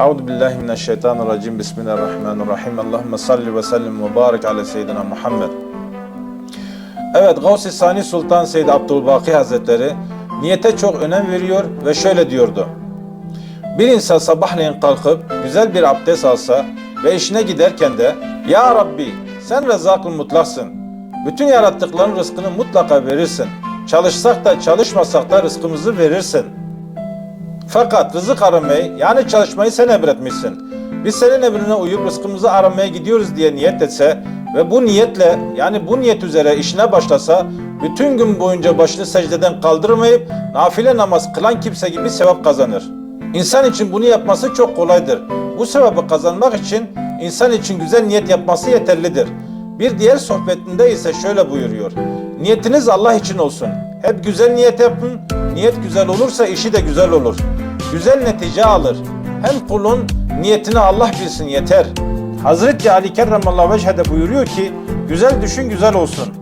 Euzu billahi mineşşeytanirracim. Bismillahirrahmanirrahim. Allahumme salli ve sellim ve barik ala seyyidina Muhammed. Evet, Gavs-ı Sani Sultan Seyyid Abdülbaki Hazretleri niyete çok önem veriyor ve şöyle diyordu. Bir insan sabahleyin kalkıp güzel bir abdest alsa ve işine giderken de Ya Rabbi sen rezak-ı mutlaksın. Bütün yarattıkların rızkını mutlaka verirsin. Çalışsak da çalışmasak da rızkımızı verirsin. Fakat rızık aramayı yani çalışmayı sen emretmişsin. Biz senin emrine uyup rızkımızı aramaya gidiyoruz diye niyet etse ve bu niyetle yani bu niyet üzere işine başlasa bütün gün boyunca başını secdeden kaldırmayıp nafile namaz kılan kimse gibi sevap kazanır. İnsan için bunu yapması çok kolaydır. Bu sevabı kazanmak için insan için güzel niyet yapması yeterlidir. Bir diğer sohbetinde ise şöyle buyuruyor. Niyetiniz Allah için olsun. Hep güzel niyet yapın. Niyet güzel olursa işi de güzel olur. Güzel netice alır. Hem kulun niyetini Allah bilsin yeter. Hazreti Ali Kerramallahu Vecih'de buyuruyor ki güzel düşün güzel olsun.